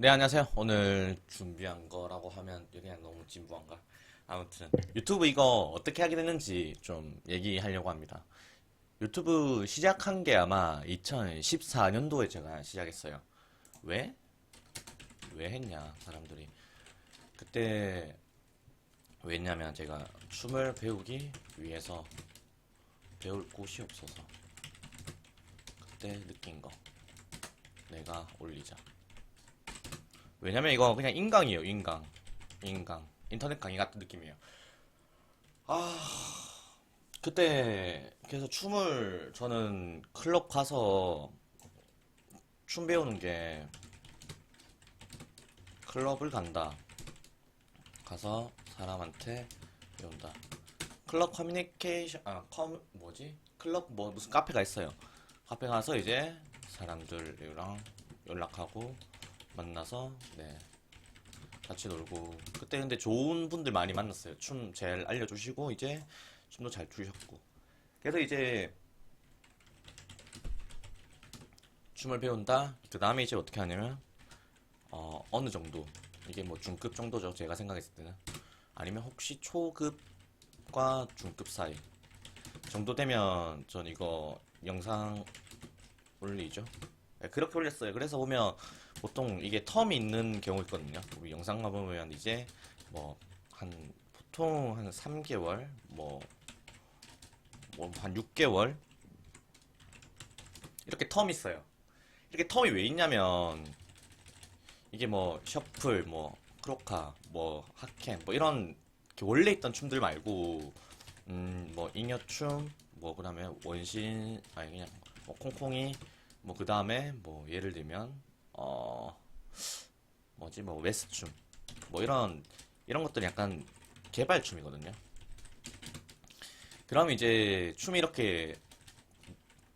네, 안녕하세요. 오늘 준비한 거라고 하면 그냥 너무 진부한가? 아무튼 유튜브 이거 어떻게 하게 됐는지 좀 얘기하려고 합니다. 유튜브 시작한 게 아마 2014년도에 제가 시작했어요. 왜? 왜 했냐, 사람들이. 그때 왜 했냐면 제가 춤을 배우기 위해서 배울 곳이 없어서 그때 느낀 거. 내가 올리자. 왜냐면 이거 그냥 인강이에요, 인강. 인강. 인터넷 강의 같은 느낌이에요. 아, 그때 그래서 춤을 저는 클럽 가서 춤 배우는 게 클럽을 간다. 가서 사람한테 배운다. 클럽 커뮤니케이션, 아, 컴, 뭐지? 클럽 뭐 무슨 카페가 있어요. 카페 가서 이제 사람들이랑 연락하고 만나서 네 같이 놀고 그때 근데 좋은 분들 많이 만났어요. 춤 잘 알려주시고 이제 춤도 잘 추셨고 그래서 이제 춤을 배운다. 그 다음에 이제 어떻게 하냐면 어 어느 정도 이게 뭐 중급 정도죠. 제가 생각했을 때는 아니면 혹시 초급과 중급 사이 정도 되면 전 이거 영상 올리죠. 네, 그렇게 올렸어요. 그래서 보면 보통 이게 텀이 있는 경우 있거든요. 우리 영상만 보면 이제 뭐 한 보통 한 3개월 뭐 뭐 한 6개월 이렇게 텀이 있어요. 이렇게 텀이 왜 있냐면 이게 뭐 셔플 뭐 크로카 뭐 핫캔 뭐 이런 원래 있던 춤들 말고 음뭐 잉여춤 뭐 그다음에 원신 아니 그냥 뭐 콩콩이 뭐 그 다음에 뭐 예를 들면 어 뭐지 뭐 웨스춤 뭐 이런 이런 것들이 약간 개발 춤이거든요. 그럼 이제 춤이 이렇게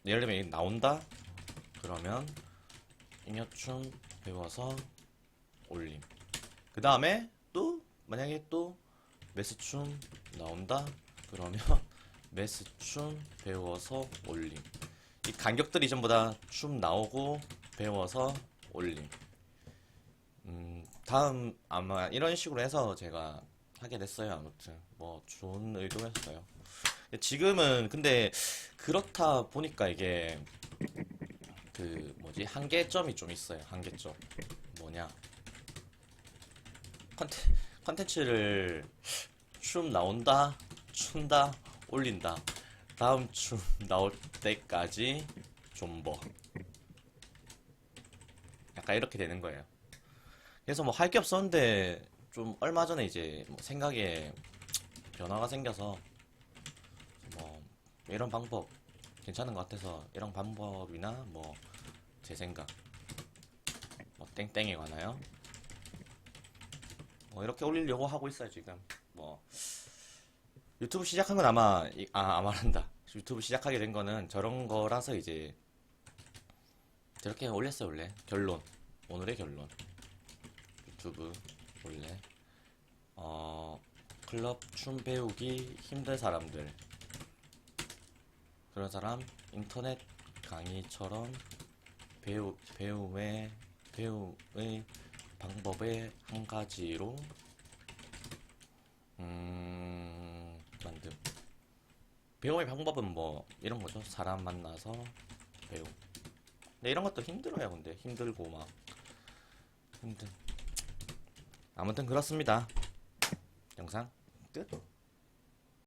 예를 들면 나온다 그러면 잉여춤 배워서 올림. 그 다음에 또 만약에 또 메스춤 나온다 그러면 메스춤 배워서 올림. 이 간격들이 전부 다 춤 나오고 배워서 올림. 음, 다음 아마 이런 식으로 해서 제가 하게 됐어요. 아무튼 뭐 좋은 의도였어요. 지금은 근데 그렇다 보니까 이게 그 뭐지 한계점이 좀 있어요. 한계점 뭐냐 컨텐 컨텐츠를 춤 나온다 춘다 올린다 다음 춤 나올 때까지 존버 약간 이렇게 되는 거예요. 그래서 뭐 할 게 없었는데 좀 얼마 전에 이제 뭐 생각에 변화가 생겨서 뭐 이런 방법 괜찮은 것 같아서 이런 방법이나 뭐 제 생각. 뭐 땡땡에 관하여. 뭐 이렇게 올리려고 하고 있어요 지금. 뭐 유튜브 시작한 건 아마 이- 아 아마란다. 유튜브 시작하게 된 거는 저런 거라서 이제 저렇게 올렸어요 원래. 결론. 오늘의 결론. 유튜브 원래. 어 클럽 춤 배우기 힘든 사람들. 그런 사람 인터넷 강의처럼 배우 배움의 배움의 방법의 한 가지로 음 배움의 방법은 뭐 이런 거죠. 사람 만나서 배움 근데 이런 것도 힘들어요 근데. 힘들고 막. 힘든 아무튼 그렇습니다. 영상 끝